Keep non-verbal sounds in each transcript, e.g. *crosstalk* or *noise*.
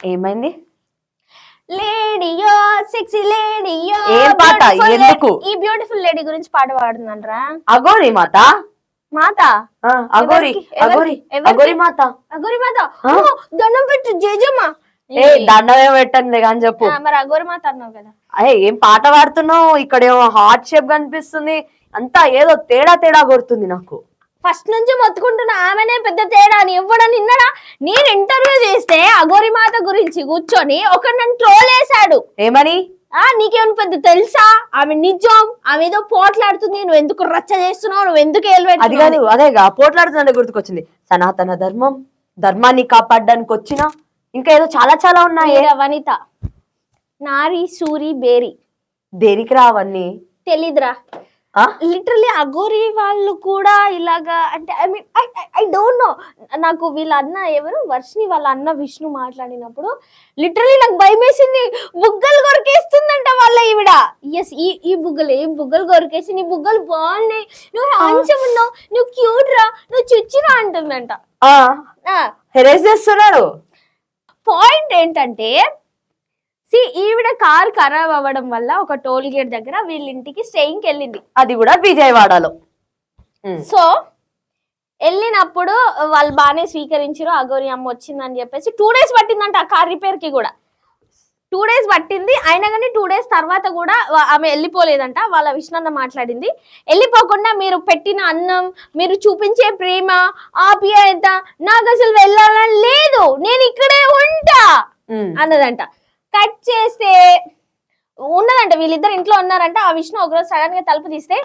ఏమైంది? లేడియో సెక్సీ లేడియో ఏం పాట? ఎందుకు? ఈ బ్యూటిఫుల్ లేడీ గురించి పాట పాడుతుందంట్రా అగోరి మాత? మాత? ఆ, అగోరి? అగోరి? అగోరి మాత. అగోరి మాత? దండం పెట్టు జేజమ్మ. ఏ దండమే పెట్టండి అని చెప్పు. ఆ, మరి అగోరి మాత అన్నావు కదా. అయ్యే ఏం పాట పాడుతున్నావు? ఇక్కడేమో హార్ట్ షేప్ కనిపిస్తుంది. అంతా ఏదో తేడా తేడా కొడుతుంది నాకు. ఫస్ట్ నుంచి మొత్తుకుంటున్న ఆమెనే పెద్ద తేడా అని ఇవ్వడని నిన్నడా? నేను ఇంటర్వ్యూ చేస్తే అగోరి మాత గురించి కూర్చొని ఒక నన్ను ట్రోల్ వేశాడు ఏమని ఆ నీకేమైనా పెద్ద తెలుసా? ఆమె నిజం ఆమె ఏదో పోట్లాడుతుంది నువ్వు ఎందుకు రచ్చ చేస్తున్నావు నువ్వు ఎందుకు అది ఏలు కాదు అదేగా పోట్లాడుతుందంటే గుర్తుకొచ్చింది. సనాతన ధర్మం ధర్మాన్ని కాపాడడానికి వచ్చిన ఇంకా ఏదో చాలా చాలా ఉన్నాయి. వనిత నారి సూరి బేరి. దేనికి రా అవన్నీ తెలీదురా? లిటరలీ అగోరి వాళ్ళు కూడా ఇలాగా అంటే I mean I don't know నాకు వీళ్ళ అన్న ఎవరు? వర్షిని వాళ్ళ అన్న విష్ణు మాట్లాడినప్పుడు లిటరలీ నాకు భయం వేసింది బుగ్గలు కొరికేస్తుందంట వాళ్ళ ఈవిడ. ఎస్ ఈ ఈ బుగ్గలు ఏ బుగ్గలు కొరికేసి నీ బుగ్గలు బాగున్నాయి. నువ్వు హ్యాండ్సమ్ ఉన్నావు. నువ్వు క్యూట్ రా. నువ్వు చుచ్చిరా అంటుందంట. ఆ. హెరేస్ చేస్తున్నాడు. పాయింట్ ఏంటంటే సి ఈవిడ కార్ ఖరాబ్ అవ్వడం వల్ల ఒక టోల్ గేట్ దగ్గర వీళ్ళ ఇంటికి స్టేయింగ్కి వెళ్ళింది. అది కూడా విజయవాడలో. సో వెళ్ళినప్పుడు వాళ్ళు బాగానే స్వీకరించారు అగోరి అమ్మ వచ్చిందని చెప్పేసి టూ డేస్ పట్టిందంట ఆ కార్ రిపేర్కి కూడా. టూ డేస్ పట్టింది అయినా కానీ టూ డేస్ తర్వాత కూడా ఆమె వెళ్ళిపోలేదంట వాళ్ళ విష్ణన్న మాట్లాడింది. వెళ్ళిపోకుండా మీరు పెట్టిన అన్నం మీరు చూపించే ప్రేమ ఆప్యాయత నాకు అసలు వెళ్ళాలని లేదు నేను ఇక్కడే ఉంటా. అన్నదంట. కట్ చేస్తే ఉన్నదంట వీళ్ళిద్దరు ఇంట్లో ఉన్నారంట. ఆ విష్ణు ఒకరోజు సడన్గా తలుపు తీస్తే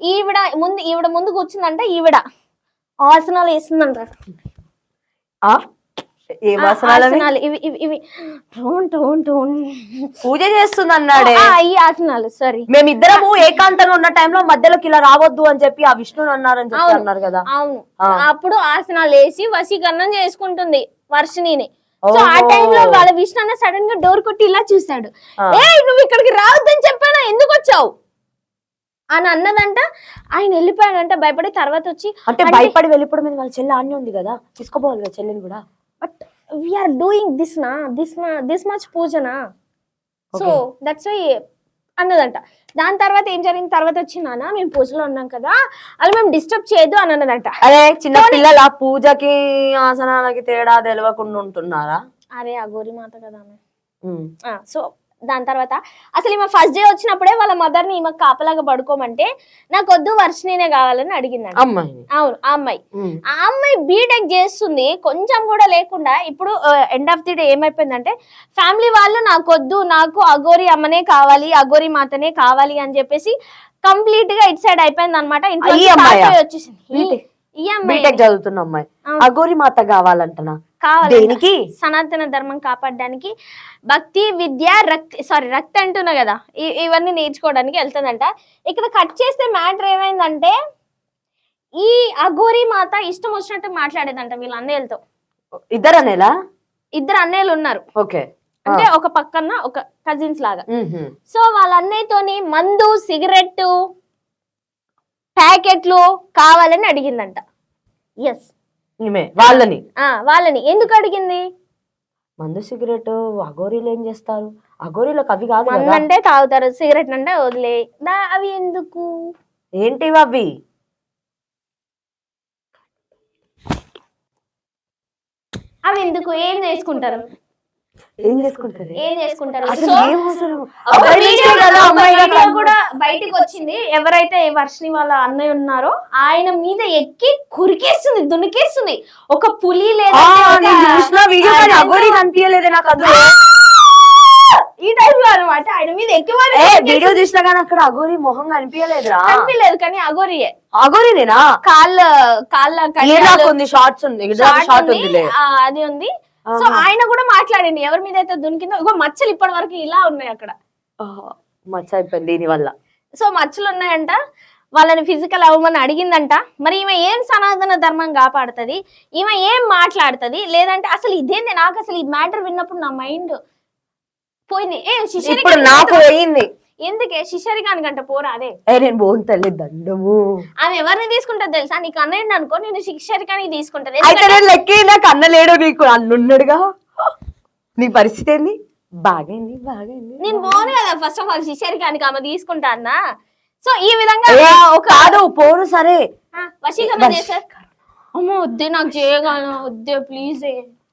ఈవిడ ముందు ఈవిడ ముందు కూర్చుందంట ఈవిడ. ఆసనాలు వేస్తుందంట. ఆ? ఏం ఆ, ఆసనాలని? ఆసనాలు ఇవి ఇవి ఇవి. Tone tone tone. పూజ చేస్తుంది అన్నాడే ఈ ఆసనాలు సారీ మేమిద్దరము ఏకాంతంగా ఉన్న టైంలో మధ్యలోకి ఇలా రావద్దు అని చెప్పి ఆ విష్ణుని అన్నారని చెప్పి. అన్నారు కదా. అవును. అప్పుడు ఆసనాలు వేసి వశీకరణం చేసుకుంటుంది వర్షిణిని. సో ఆ. టైంలో వాళ్ళ విష్ణు అన్న సడన్గా డోర్ కొట్టి ఇలా చూశాడు ఆ. ఏ నువ్వు ఇక్కడికి రావద్దని చెప్పానా? ఎందుకు వచ్చావు? అని అన్నదంట. ఆయన వెళ్ళిపోయాడంట భయపడి తర్వాత వచ్చి అంటే భయపడి వెళ్ళిపోవడం మీద వాళ్ళ చెల్లి ఆన్నే ఉంది కదా? తీసుకోపోవాలి కదా చెల్లిని కూడా? బట్ వీఆర్ డూయింగ్ దిస్ నా దిస్ నా దిస్ మచ్ పూజనా? సో. దట్స్ వై అన్నదంట. దాని తర్వాత ఏం జరిగింది? తర్వాత వచ్చి నాన్న మేము పూజలో ఉన్నాం కదా అలా మేము డిస్టర్బ్ చేయొద్దు అని అన్నదంట. అదే చిన్న పిల్లల పూజకి ఆసనాలకి తేడా తెలియకుండా ఉంటున్నారా? అరే ఆ గోరి మాత కదా. సో దాని తర్వాత అసలు ఈమె ఫస్ట్ డే వచ్చినప్పుడే వాళ్ళ మదర్ని ఈమె కాపలాగా పడుకోమంటే నాకు వద్దు వర్షిణినే కావాలని అమ్మాయిని అవును ఆ అమ్మాయి. ఆ అమ్మాయి బీటెక్ చేస్తుంది కొంచెం కూడా లేకుండా ఇప్పుడు ఎండ్ ఆఫ్ ది డే ఏమైపోయిందంటే ఫ్యామిలీ వాళ్ళు నాకు వద్దు నాకు అగోరి అమ్మనే కావాలి అగోరి మాతనే కావాలి అని చెప్పేసి కంప్లీట్గా ఇట్ సైడ్ అయిపోయింది అనమాట ఇంట్లో? వచ్చేసింది. ఈ- అమ్మాయి. చదువుతున్న అమ్మాయి. అగోరి మాత కావాలంటనా? కావాలి దేనికి? సనాతన ధర్మం కాపాడడానికి. భక్తి విద్య రక్త్ సారీ రక్త్ అంటున్నా కదా. ఇవన్నీ నేర్చుకోవడానికి వెళ్తుందంట. ఇక్కడ కట్ చేస్తే మ్యాటర్ ఏమైందంటే ఈ అఘోరి మాత ఇష్టం వచ్చినట్టు మాట్లాడేదంట వీళ్ళ అన్నయ్యలతో ఇద్దరు అనేలా ఇద్దరు అన్నయ్యలు ఉన్నారు. ఓకే. అంటే ఒక పక్కన ఒక కజిన్స్ లాగా. సో వాళ్ళ అన్నయ్యతోని మందు సిగరెట్ ప్యాకెట్లు కావాలని అడిగిందంట. ఎస్ వాళ్ళని. వాళ్ళని. ఎందుకు అడిగింది? మందు సిగరెట్ అగోరీలు ఏం చేస్తారు? అగోరీలకు అవి కాదు అంటే తాగుతారు సిగరెట్ అంటే వదిలే. అవి ఎందుకు? ఏంటివి అవి? అవి ఎందుకు? ఏం చేసుకుంటారు? ఏం చేసుకుంటారు? ఏం చేసుకుంటారు కూడా బయటికి వచ్చింది. ఎవరైతే వర్షిని వాళ్ళ అన్నయ్య ఉన్నారో ఆయన మీద ఎక్కి కురికేస్తుంది దునికేస్తుంది. ఒక పులి లేదా నాకు అందులో. ఈ టైప్లో అనమాట. ఆయన మీద ఎక్కి వీడియో చూసినా కానీ అక్కడ అగోరి మొహం కనిపించలేదురా. కనిపించలేదు కానీ అగోరియే అగోరినేనా కాళ్ళ కాళ్ళ ఉంది? షార్ట్స్ ఉంది. షార్ట్ అది ఉంది. సో ఆయన కూడా మాట్లాడండి. ఎవరి మీద అయితే దునికిందో ఇగో మచ్చలు ఇప్పటి వరకు ఇలా ఉన్నాయి అక్కడ. మచ్చ అయిపోయింది దీని వల్ల. సో మచ్చలు ఉన్నాయంట. వాళ్ళని ఫిజికల్ అవ్వమని అడిగిందంట. మరి ఈమె ఏం సనాతన ధర్మం కాపాడుతుంది? ఈమె ఏం మాట్లాడుతుంది? లేదంటే అసలు ఇదేంది? నాకు అసలు ఈ మ్యాటర్ విన్నప్పుడు నా మైండ్ పోయింది. ఏ ఇప్పుడు నాకు పోయింది. ఎందుకే? శిష్యరికాని గంట పోరా అదే. ఏ నేను బోన్ తల్లి దండము. ఆమె ఎవరిని తీసుకుంటది తెలుసా? నీకు అన్నయ్య అనుకో నేను శిక్షరికానికి తీసుకుంటది. అయితే ఎందుకంటే నేను లెక్కి నాకు అన్న లేడు నీకు అన్నున్నాడుగా. నీ పరిస్థితి ఏంది? బాగైంది బాగైంది. నేను పోను కదా ఫస్ట్ ఆఫ్ ఆల్ శిష్యరికానికి ఆమె తీసుకుంటా అన్న. సో ఈ విధంగా ఒక కాదు పోరు సరే. వశీకరణ చేశారు అమ్మో వద్దే నాకు చేయగలను వద్దే ప్లీజ్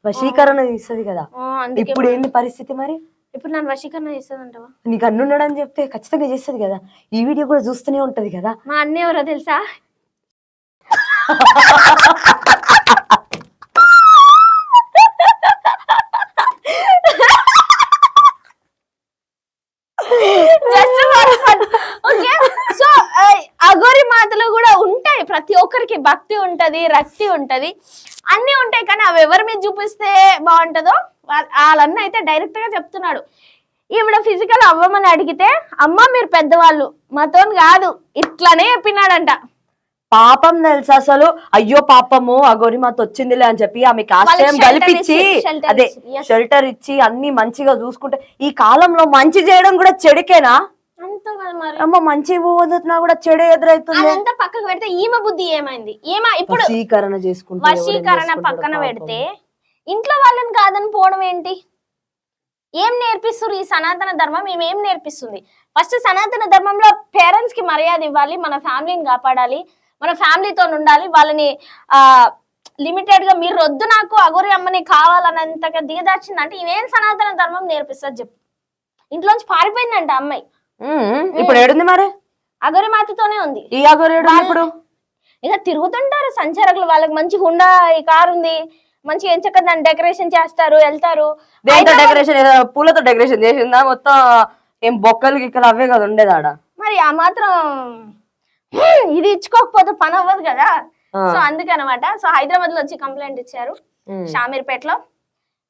వశీకరణ తీస్తుంది కదా. అందుకే ఇప్పుడు ఏంది పరిస్థితి మరి? ఇప్పుడు నన్ను వశీకరణ చేస్తుందంటవా? నీకు అన్నున్నాడని చెప్తే ఖచ్చితంగా చేస్తుంది కదా. ఈ వీడియో కూడా చూస్తూనే ఉంటది కదా. మా అన్న ఎవరో తెలుసా? జస్ట్ ఓకే సో అగోరి మాటలు కూడా ఉంటాయి. ప్రతి ఒక్కరికి భక్తి ఉంటది రక్తి ఉంటది. అన్ని ఉంటాయి కానీ అవి ఎవరి మీద చూపిస్తే బాగుంటుందో? వాళ్ళన్న అయితే డైరెక్ట్గా చెప్తున్నాడు. ఈవిడ ఫిజికల్ అవ్వమని అడిగితే అమ్మ మీరు పెద్దవాళ్ళు. మాతో కాదు. ఇట్లానే చెప్పినాడంట. పాపం తెలుసా అసలు? అయ్యో పాపము ఆ గోరిమాత వచ్చిందిలే అని చెప్పి ఆమెకి ఆశ్రయం కల్పించి అదే. షెల్టర్ ఇచ్చి అన్ని మంచిగా చూసుకుంటే ఈ కాలంలో మంచి చేయడం కూడా చెడుకేనా? అమ్మ మంచి పోతున్నా కూడా చెడు ఎదురైతుంది. పక్కకు పెడితే ఈమె బుద్ధి ఏమైంది? ఈమె ఇప్పుడు వశీకరణ చేసుకుంటే వశీకరణ పక్కన. పెడితే ఇంట్లో వాళ్ళని కాదని పోవడం ఏంటి? ఏం నేర్పిస్తుంది ఈ సనాతన ధర్మం? ఏం నేర్పిస్తుంది? ఫస్ట్ సనాతన ధర్మంలో పేరెంట్స్కి మర్యాద ఇవ్వాలి మన ఫ్యామిలీని కాపాడాలి మన ఫ్యామిలీతో ఉండాలి వాళ్ళని ఆ లిమిటెడ్గా మీరు వద్దు నాకు అగోరి అమ్మని కావాలన్నంతగా దిగదార్చింది అంటే ఇవేం సనాతన ధర్మం నేర్పిస్తుంది చెప్పు. ఇంట్లోంచి పారిపోయిందంట అమ్మాయి. ఇప్పుడు ఏడుంది మరి? అగోరి మాతతోనే ఉంది. ఈ అగోరేడు వాళ్ళ- ఇప్పుడు? ఇక తిరుగుతుంటారు సంచారకులు వాళ్ళకి మంచి హుండా ఈ కారు ఉంది మంచి ఎంచక్క దాన్ని డెకరేషన్ చేస్తారు వెళ్తారు. దేంతో డెకరేషన్ ఏదో పూలతో డెకరేషన్ చేసిందా? మొత్తం ఏం బొక్కలు గిక్కలు అవే కదా ఉండేది ఆడ. మరి ఆ మాత్రం హ్మ్, ఇది ఇచ్చుకోకపోతే పని అవ్వదు కదా. ఆ. సో అందుకనమాట. సో హైదరాబాద్లో వచ్చి కంప్లైంట్ ఇచ్చారు ఉమ్. షామీర్పేటలో.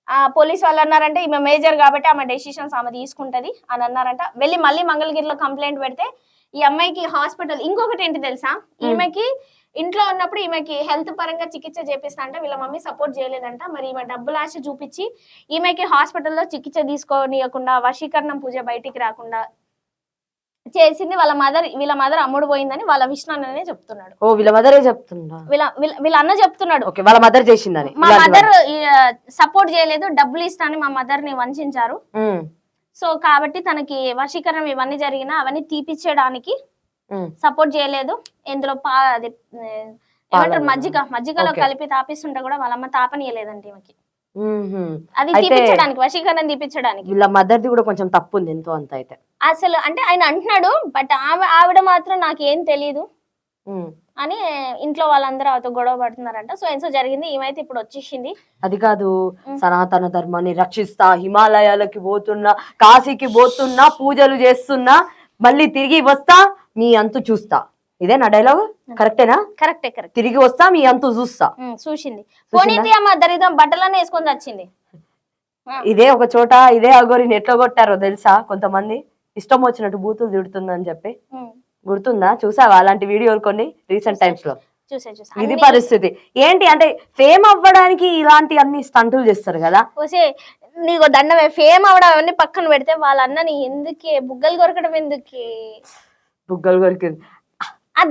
ఆ పోలీస్ వాళ్ళు అన్నారంటే ఈమె మేజర్ కాబట్టి ఆమె డెసిషన్స్ ఆమె తీసుకుంటది అని అన్నారంట. వెళ్ళి మళ్ళీ మంగళగిరిలో కంప్లైంట్ పెడితే ఈ అమ్మాయికి హాస్పిటల్ ఇంకొకటి ఏంటి తెలుసా? ఈమెకి ఇంట్లో ఉన్నప్పుడు ఈమెకి హెల్త్ పరంగా చికిత్స చేపిస్తా అంటే వీళ్ళ మమ్మీ సపోర్ట్ చేయలేదంట. మరి ఈమె డబ్బులు ఆశ చూపించి ఈమెకి హాస్పిటల్లో చికిత్స తీసుకోనియకుండా వశీకరణం పూజ బయటికి రాకుండా చేసింది వాళ్ళ మదర్ వీళ్ళ మదర్ అమ్ముడు పోయిందని వాళ్ళ విష్ణు చెప్తున్నాడు. ఓ వీళ్ళ మదరే చెప్తుందా? వీళ్ళ వీళ్ళ అన్న చెప్తున్నాడు. ఓకే వాళ్ళ మదర్ చేసిందని. మా. మదర్ సపోర్ట్ చేయలేదు డబ్బులు ఇస్తానని మా మదర్ని వంచారు సో కాబట్టి తనకి వశీకరణం ఇవన్నీ జరిగినా అవన్నీ తీపిచ్చేయడానికి. సపోర్ట్ చేయలేదు ఇందులో పా అది ఏమంటారు మజ్జిగ మజ్జిగలో. కలిపి తాపిస్తుంటే కూడా వాళ్ళమ్మ తాపనీయలేదండి ఈమెకి. అది తీపిచ్చడానికి వశీకరణం తీపిచ్చడానికి వీళ్ళ మదర్ది కూడా కొంచెం తప్పు ఉంది ఎంతో అంత అయితే అసలు అంటే ఆయన అంటున్నాడు బట్ ఆవిడ మాత్రం నాకు ఏం తెలియదు. అని ఇంట్లో వాళ్ళందరూ ఆమెతో గొడవ పడుతున్నారంట. సో ఎంతో జరిగింది ఈమైతే ఇప్పుడు వచ్చేసింది? అది కాదు. సనాతన ధర్మాన్ని రక్షిస్తా హిమాలయాలకి పోతున్నా కాశీకి పోతున్నా పూజలు చేస్తున్నా మళ్ళీ తిరిగి వస్తా మీ అంతు చూస్తా. ఇదే నా డైలాగ్ కరెక్టేనా? కరెక్టే కరెక్ట్. తిరిగి వస్తా మీ అంతు చూస్తా. చూసింది. పోనీతి అమ్మ దరిద్రం బట్టలన్నీ వేసుకొని వచ్చింది? ఇదే ఒక చోట ఇదే అగోరిని ఎట్లా కొట్టారో తెలుసా? కొంతమంది ఇష్టం వచ్చినట్టు బూతులు తిడుతుందని చెప్పి. గుర్తుందా? చూసావా? అలాంటి వీడియోలు కొన్ని రీసెంట్ టైమ్స్లో. ఇది పరిస్థితి. ఏంటి అంటే ఫేమ్ అవ్వడానికి ఇలాంటి అన్ని స్టంటులు చేస్తారు కదా? నీకు దండమే ఫేమ్ అవడం అవన్నీ పక్కన పెడితే వాళ్ళ అన్నని ఎందుకే? బుగ్గలు కొరకడం ఎందుకే? బుగ్గలు కొరికి ఆ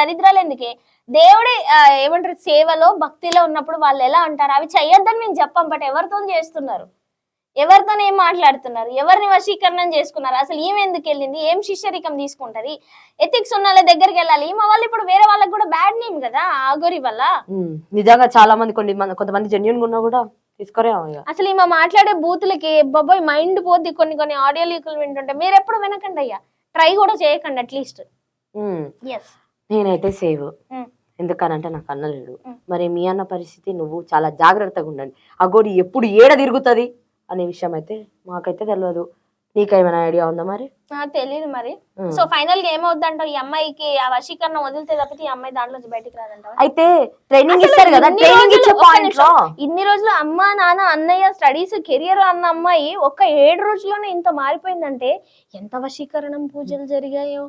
దరిద్రాలు. ఎందుకే? దేవుడి ఏమంటారు సేవలో భక్తిలో ఉన్నప్పుడు వాళ్ళు ఎలా ఉంటారు? అవి చెయ్యొద్దని మేము చెప్పాం బట్ ఎవరితో చేస్తున్నారు? ఎవరితో ఏం మాట్లాడుతున్నారు? ఎవరిని వశీకరణం చేసుకున్నారు? అసలు ఈమె ఎందుకు వెళ్ళింది? ఏం శిష్యరికం తీసుకుంటది? ఎథిక్స్ ఉన్న వాళ్ళ దగ్గరికి వెళ్ళాలి. ఈమె వాళ్ళు ఇప్పుడు వేరే వాళ్ళకి కూడా బ్యాడ్ నేమ్ కదా ఆగోరి వల్ల. నిజంగా చాలా మంది కొన్ని మంది- కొంతమంది జెన్యున్ ఉన్నా కూడా అసలు ఈమె మాట్లాడే బూతులకి బాబాయ్ మైండ్ పోద్ది కొన్ని కొన్ని ఆడియో లీకులు వింటుంటే. మీరు ఎప్పుడు వినకండి అయ్యా. ట్రై కూడా చేయకండి అట్లీస్ట్ నేనైతే సేవ్. ఎందుకనంటే నాకు అన్న లేడు. మరి మీ అన్న పరిస్థితి నువ్వు చాలా జాగ్రత్తగా ఉండండి. అగోరి ఎప్పుడు ఏడ తిరుగుతుంది? అనే విషయం అయితే మాకైతే తెలియదు నీకేమైనా ఐడియా ఉందా మరి? తెలియదు మరి. సో ఫైనల్గా ఏమవుద్దంట ఈ అమ్మాయికి ఆ వశీకరణ వదిలితే తప్పితే ఈ అమ్మాయి దాంట్లో బయటికి రాదంట అయితే ట్రైనింగ్ ఇస్తారు కదా ఇన్ని ట్రైనింగ్ రోజులు- ఇచ్చే పాయింట్లో. ఇన్ని రోజులు అమ్మ నాన్న అన్నయ్య స్టడీస్ కెరియర్ అన్న అమ్మాయి ఒక్క ఏడు రోజుల్లోనే ఇంత మారిపోయిందంటే ఎంత వశీకరణం పూజలు జరిగాయో?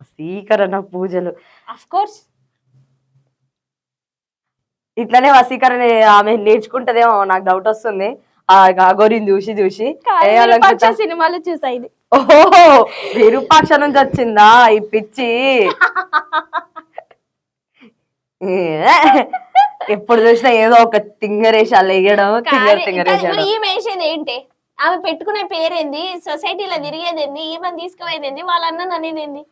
వశీకరణ పూజలు. అఫ్ కోర్స్ ఇట్లనే వశీకరణ ఆమె నేర్చుకుంటదేమో నాకు డౌట్ వస్తుంది. అగోరిని చూసి. చూసి సినిమాలు చూసా ఇది. ఓహో విరూపాక్ష నుంచి వచ్చిందా ఈ పిచ్చి? ఎప్పుడు చూసినా ఏదో ఒక తింగరేషాలు వేయడం తింగర తింగరేషాలు మరి ఈమె వేసేది ఏంటి? ఆమె పెట్టుకునే పేరేంది? సొసైటీలో తిరిగేది ఏంది? ఈమెను తీసుకుపోయేది ఏంది? వాళ్ళ అన్నను అనేది ఏంది?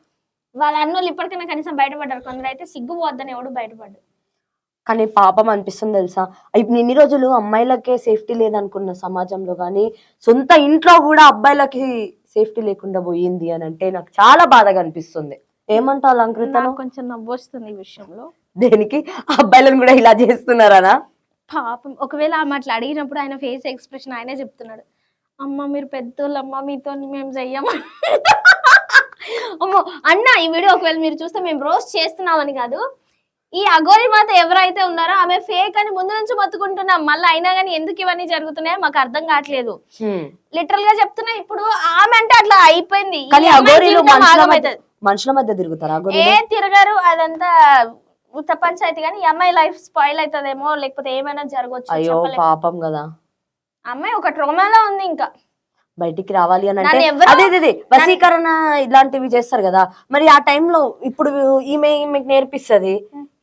వాళ్ళ అన్నోళ్ళు ఇప్పటికైనా కనీసం బయటపడ్డారు. కొందరు అయితే సిగ్గు పోద్దని ఎవడు బయటపడ్డారు కానీ పాపం అనిపిస్తుంది తెలుసా? ఇప్పుడు ఇన్ని రోజులు అమ్మాయిలకే సేఫ్టీ లేదనుకున్న సమాజంలో కానీ సొంత ఇంట్లో కూడా అబ్బాయిలకి సేఫ్టీ లేకుండా పోయింది అని అంటే నాకు చాలా బాధగా అనిపిస్తుంది. ఏమంటావు నాకు కొంచెం నవ్వు వస్తుంది ఈ విషయంలో. దేనికి? అబ్బాయిలను కూడా ఇలా చేస్తున్నారనా? పాపం. ఒకవేళ ఆమె అట్లా అడిగినప్పుడు ఆయన ఫేస్ ఎక్స్ప్రెషన్ ఆయనే చెప్తున్నాడు. అమ్మ మీరు పెద్దోళ్ళమ్మ మీతో మేము చెయ్యము అమ్మో అన్న ఈ వీడియో ఒకవేళ మీరు చూస్తే మేము రోస్ట్ చేస్తున్నామని కాదు ఈ అఘోరి మాత ఎవరైతే ఉన్నారో ఆమె ఫేక్ అని ముందు నుంచి మొత్తుకుంటున్నాం. మళ్ళీ అయినా కానీ ఎందుకు ఇవన్నీ జరుగుతున్నాయో మాకు అర్థం కావట్లేదు. లిటరల్గా చెప్తున్నా ఇప్పుడు ఆమె అంటే అట్లా అయిపోయింది. మనుషుల మధ్య తిరుగుతారు ఏ తిరగరు అదంతా ఉత్త పంచాయతీ కానీ ఈ అమ్మాయి లైఫ్ స్పాయిల్ అవుతుందేమో లేకపోతే ఏమైనా జరగవచ్చు అయ్యో. పాపం కదా. అమ్మాయి ఒక ట్రోమాలో ఉంది ఇంకా. బయటికి రావాలి అని అంటే అదే అదే, వశీకరణ ఇలాంటివి చేస్తారు కదా. మరి ఆ టైంలో ఇప్పుడు ఈమె ఈమెకి నేర్పిస్తది.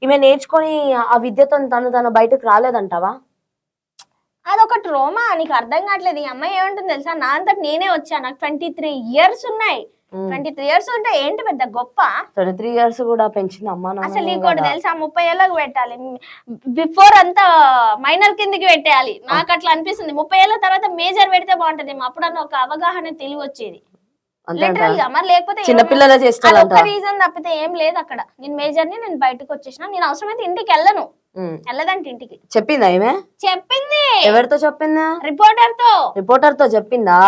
ఈమె నేర్చుకొని ఆ విద్యతో తను తను బయటకు రాలేదంటావా? అదొక ట్రోమా నీకు అర్థం కావట్లేదు. ఈ అమ్మాయి ఏమంటుంది తెలుసా? నా అంతటి నేనే వచ్చా. నాకు ట్వంటీ త్రీ ఇయర్స్ ఉన్నాయి. ట్వంటీ త్రీ ఇయర్స్ ఉంటే ఏంటి పెద్ద గొప్ప? ట్వంటీ త్రీ ఇయర్స్ కూడా పెంచింది అమ్మా అసలు నీకు తెలుసా? ముప్పై ఏళ్ళకి పెట్టాలి. బిఫోర్ అంతా మైనర్ కిందకి పెట్టేయాలి. నాకు అట్లా అనిపిస్తుంది. ముప్పై ఏళ్ళ తర్వాత మేజర్ పెడితే బాగుంటది. అప్పుడన్నా ఒక అవగాహన తెలివి వచ్చేది. లిటరల్గా మరి లేకపోతే చిన్నపిల్లలే చేస్తారంట రీజన్ తప్పితే ఏం లేదు అక్కడ. నేను మేజర్ని నేను బయటకు వచ్చేసిన. నేను అవసరమైతే ఇంటికి వెళ్ళను. వెళ్ళదంటే ఇంటికి. చెప్పిందా ఈమె? చెప్పింది. ఎవరితో చెప్పిందా? రిపోర్టర్తో రిపోర్టర్తో చెప్పిందా.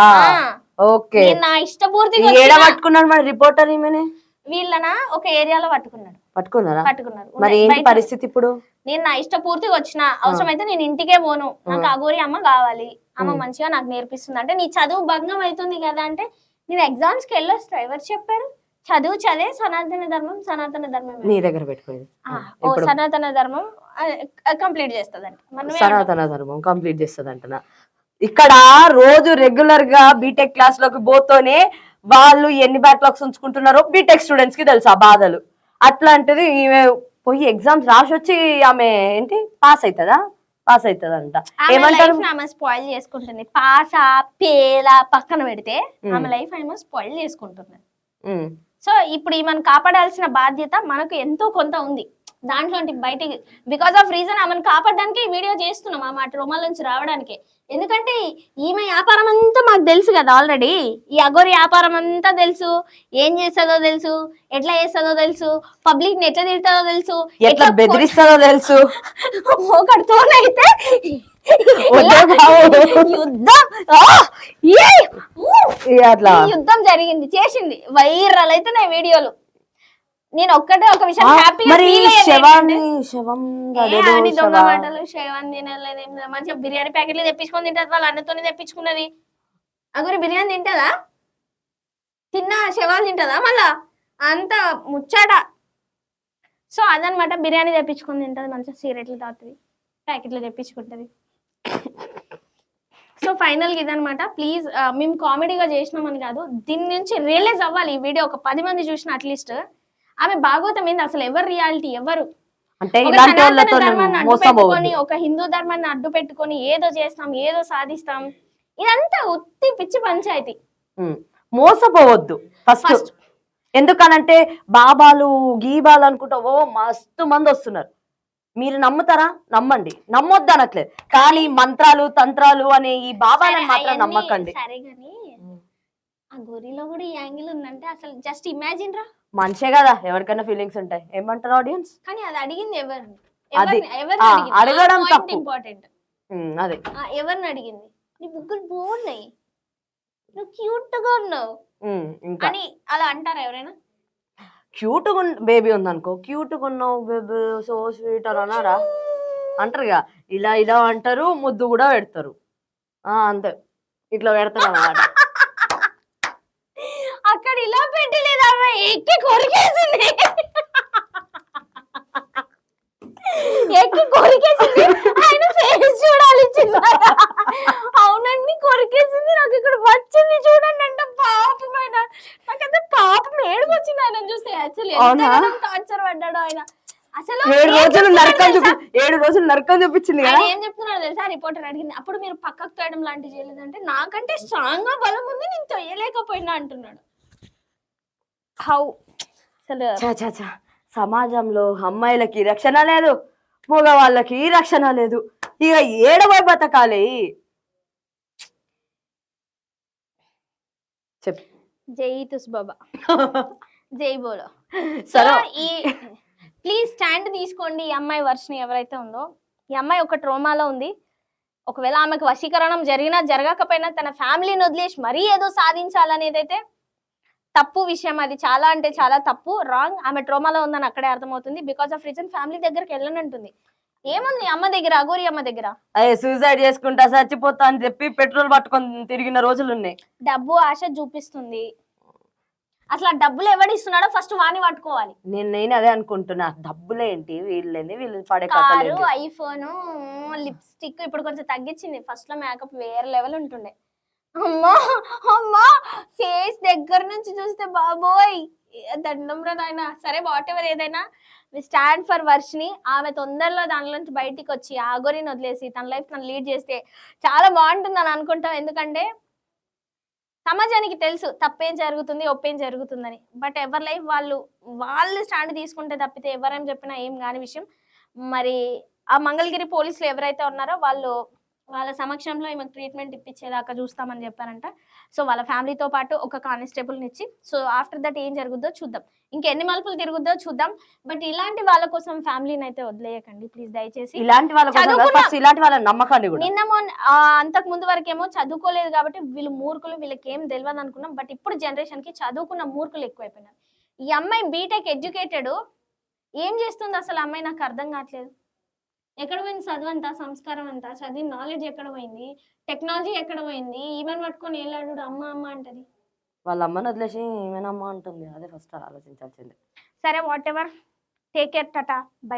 ఓకే నా ఇష్టపూర్తిగా ఏడ పట్టుకున్నాడు మరి రిపోర్టర్ ఈమెని? వీళ్ళన? ఒక ఏరియాలో పట్టుకున్నాడు. పట్టుకున్నారా? పట్టుకున్నారు. మరి. ఏంటి. పరిస్థితి ఇప్పుడు? నేను నా ఇష్టపూర్తిగా వచ్చిన. అవసరమైతే నేను ఇంటికే పోను. నాకు అగోరి అమ్మ కావాలి. అమ్మ. మంచిగా నాకు నేర్పిస్తుంది. అంటే నీ చదువు భంగం అవుతుంది కదా అంటే నేను ఎగ్జామ్స్కి వెళ్ళొస్తా. ఎవరు చెప్పారు? చదువు చదివే సనాతన ధర్మం సనాతన ధర్మం నీ దగ్గర పెట్టుకోండి ఆ, ఓ సనాతన ధర్మం కంప్లీట్ చేస్తుందంట. సనాతన ధర్మం కంప్లీట్ చేస్తుంది అంటున్నా ఇక్కడ రోజు రెగ్యులర్గా బీటెక్ క్లాస్లోకి పోతూనే వాళ్ళు ఎన్ని బ్యాక్లాగ్స్ ఉంచుకుంటున్నారో బీటెక్ స్టూడెంట్స్కి తెలుసు ఆ బాధలు. అట్లాంటిది ఈమె పోయి ఎగ్జామ్స్ రాసి వచ్చి ఆమె ఏంటి? పాస్ అవుతుందా? పాస్ అవుతుందంట. ఏమంటారు? ఆమె స్పాయిల్ చేసుకుంటుంది. పాసా పేలా పక్కన పెడితే. ఆమె లైఫ్ ఆమె స్పాయిల్ చేసుకుంటుంది. ఉమ్, సో ఇప్పుడు ఈమెను కాపాడాల్సిన బాధ్యత మనకు ఎంతో కొంత ఉంది. దాంట్లో బయటికి బికాస్ ఆఫ్ రీజన్ ఆమెను కాపాడడానికి ఈ వీడియో చేస్తున్నాం ఆ మాట రొమాల నుంచి రావడానికి. ఎందుకంటే ఈమె వ్యాపారం అంతా మాకు తెలుసు కదా ఆల్రెడీ ఈ అగోరి వ్యాపారం అంతా తెలుసు. ఏం చేస్తుందో తెలుసు. ఎట్లా చేస్తుందో తెలుసు. పబ్లిక్ని ఎట్లా తిడుతుందో తెలుసు. ఎట్లా బెదిరిస్తుందో తెలుసు. *laughs* ఒకటితోనైతే. *laughs* యుద్ధం జరిగింది చేసింది. వైరల్ అవుతున్నాయి వీడియోలు. నేను ఒక్కటే ఒక విషయం హ్యాపీగా ఫీల్ అని దొంగ శవ- మాటలు శవం తినలేదు. మంచిగా బిర్యానీ ప్యాకెట్లు తెప్పించుకొని తింటది వాళ్ళ అన్నతోనే తెప్పించుకున్నది. అగురి బిర్యానీ తింటదా? తిన్నా శవాలు తింటదా మళ్ళా? అంత ముచ్చాట. సో అదనమాట బిర్యానీ తెప్పించుకొని తింటది మంచిగా సిగరెట్లు తాగుతుంది ప్యాకెట్లు తెప్పించుకుంటది. సో ఫైనల్గా ఇదనమాట. ప్లీజ్ మేము కామెడీగా చేసినామని కాదు దీని నుంచి రియలైజ్ అవ్వాలి ఈ వీడియో. ఒక పది మంది చూసిన అట్లీస్ట్. ఆమె భాగవతం ఏంది? అసలు ఎవరు రియాలిటీ? ఎవరు? అంటే ఇలాంటి వాళ్ళతో పెట్టుకొని ఒక హిందూ ధర్మాన్ని అడ్డు పెట్టుకొని ఏదో చేస్తాం ఏదో సాధిస్తాం. ఇదంతా ఉత్తి పిచ్చి పంచాయతీ. మోసపోవద్దు. ఫస్ట్. ఎందుకనంటే బాబాలు గీబాలు అనుకుంటా ఓ మస్తు మంది వస్తున్నారు. మీరు నమ్ముతారా? నమ్మండి. నమ్మొద్దు అనట్లేదు కానీ మంత్రాలు తంత్రాలు అనే ఈ బాబాలను మాత్రం నమ్మకండి. సరే గాని ఆ గొర్రెలో కూడా ఈ యాంగిల్ ఉందంటే అసలు జస్ట్ ఇమాజిన్ రా. మంచిగా కదా ఎవరికైనా ఫీలింగ్స్ ఉంటాయి. ఏమంటారు ఆడియన్స్ కానీ అది అడిగింది అది, అడగడం తప్పు. ఇంపార్టెంట్ అదే. ఎవరిని అడిగింది? నీ బుగ్గలు బాగున్నాయి నువ్వు క్యూట్గా ఉన్నావు ఇంకా. అని అలా అంటారా ఎవరైనా? క్యూట్ బేబీ ఉందనుకో క్యూట్ ఉన్నావు బేబీ సో స్వీట్ అని అన్నారా? అంటారుగా ఇలా ఇలా అంటారు ముద్దు కూడా పెడతారు. ఆ అంతే. ఇట్లా పెడతారు అన్నమాట అక్కడ ఇలా పెట్టలేదు ఎక్కి కొరికేసింది. ఎక్కి కొరికేసింది. ఆయన ఫేస్ చూడాలి చిన్న అవునండి కొరికేసింది. నాకు ఇక్కడ వచ్చింది చూడండి అంటే పాపం ఆయన. నాకైతే పాపం ఏడుకొచ్చింది వచ్చింది ఆయన చూస్తే. యాక్చువల్లీ టార్చర్ పడ్డాడు ఆయన. ఏడు రోజులు నరకం చూపి ఏడు రోజులు నరకం చూపించింది ఏం చెప్తున్నాడు తెలుసా? రిపోర్టర్ అడిగింది. అప్పుడు మీరు పక్కకు తోయడం లాంటివి చేయలేదంటే నాకంటే స్ట్రాంగ్గా బలం ఉంది నేను తొయ్యలేకపోయినా అంటున్నాడు. హౌ అసలు చా చా చా సమాజంలో అమ్మాయిలకి రక్షణ లేదు మగవాళ్ళకి రక్షణ లేదు. ఇక ఏడవై బతకాలి. చెప్ జై తుస్ బాబా. *laughs* జై బోలో. సరే. ఈ ప్లీజ్ స్టాండ్ తీసుకోండి ఈ అమ్మాయి వర్షని ఎవరైతే ఉందో. ఈ అమ్మాయి ఒక ట్రోమాలో ఉంది. ఒకవేళ ఆమెకు వశీకరణం జరిగినా జరగకపోయినా తన ఫ్యామిలీని వదిలేసి మరీ ఏదో సాధించాలనేది అయితే తప్పు విషయం అది. చాలా అంటే చాలా తప్పు. రాంగ్ ఆమె ట్రోమాలో ఉందని అక్కడే అర్థమవుతుంది. బికాస్ ఆఫ్ రీజన్ ఫ్యామిలీ దగ్గరికి వెళ్ళనంటుంది ఏముంది అమ్మ దగ్గర అగోరి అమ్మ దగ్గర? సూసైడ్ చేసుకుంటా చచ్చిపోతా అని చెప్పి పెట్రోల్ పట్టుకొని తిరిగిన రోజులు ఉన్నాయి. డబ్బు ఆశ చూపిస్తుంది. అసలు డబ్బులు ఎవడు ఇస్తున్నాడో ఫస్ట్ వాణి పట్టుకోవాలి. నేను నేను అదే అనుకుంటున్నా. డబ్బులేంటి వీళ్ళేంటి వీళ్ళు పడే కారు? ఐఫోన్ లిప్స్టిక్ ఇప్పుడు కొంచెం తగ్గించింది. ఫస్ట్లో మేకప్ వేరే లెవెల్ ఉంటుండే. అమ్మా అమ్మా ఫేస్ దగ్గర నుంచి చూస్తే బాబోయ్! దండం నాయన. సరే వాట్ ఎవర్ ఏదైనా స్టాండ్ ఫర్ వర్షిని ఆమె తొందరలో దాని నుంచి బయటికి వచ్చి ఆగోరిని వదిలేసి తన లైఫ్ తను లీడ్ చేస్తే చాలా బాగుంటుంది అని అనుకుంటాం. ఎందుకంటే సమాజానికి తెలుసు తప్పేం జరుగుతుంది ఒప్పేం జరుగుతుందని. బట్ ఎవరి లైఫ్ వాళ్ళు వాళ్ళు స్టాండ్ తీసుకుంటే తప్పితే ఎవరేం చెప్పినా ఏం కాని విషయం. మరి ఆ మంగళగిరి పోలీసులు ఎవరైతే ఉన్నారో వాళ్ళు వాళ్ళ సమక్షంలో ఈమెకు ట్రీట్మెంట్ ఇప్పించేదాకా చూస్తామని చెప్పారంట. సో వాళ్ళ ఫ్యామిలీతో పాటు ఒక కానిస్టేబుల్ని ఇచ్చి సో ఆఫ్టర్ దట్ ఏం జరుగుద్దో చూద్దాం. ఇంకెన్ని మలుపులు తిరుగుద్దో చూద్దాం. బట్ ఇలాంటి వాళ్ళ కోసం ఫ్యామిలీని అయితే వదిలేయకండి. ప్లీజ్ దయచేసి. ఇలాంటి వాళ్ళ ఇలాంటి నిన్న అంతకు ముందు వరకేమో చదువుకోలేదు కాబట్టి వీళ్ళు మూర్ఖులు వీళ్ళకి ఏం తెలియదు అనుకున్నాం. బట్ ఇప్పుడు జనరేషన్కి చదువుకున్న మూర్ఖులు ఎక్కువైపోయినారు. ఈ అమ్మాయి బీటెక్ ఎడ్యుకేటెడ్. ఏం చేస్తుంది అసలు అమ్మాయి? నాకు అర్థం కావట్లేదు. ఎక్కడ పోయింది చదువు అంతా సంస్కారం అంతా? చదివి నాలెడ్జ్ ఎక్కడ పోయింది? టెక్నాలజీ ఎక్కడ పోయింది? ఈమెను పట్టుకొని వెళ్ళాడు అమ్మ అమ్మ అంటది. వాళ్ళ అమ్మని వదిలేసి ఏమైనా అమ్మ ఉంటుంది అదే ఫస్ట్ ఆలోచించాల్సింది. సరే whatever take care tata bye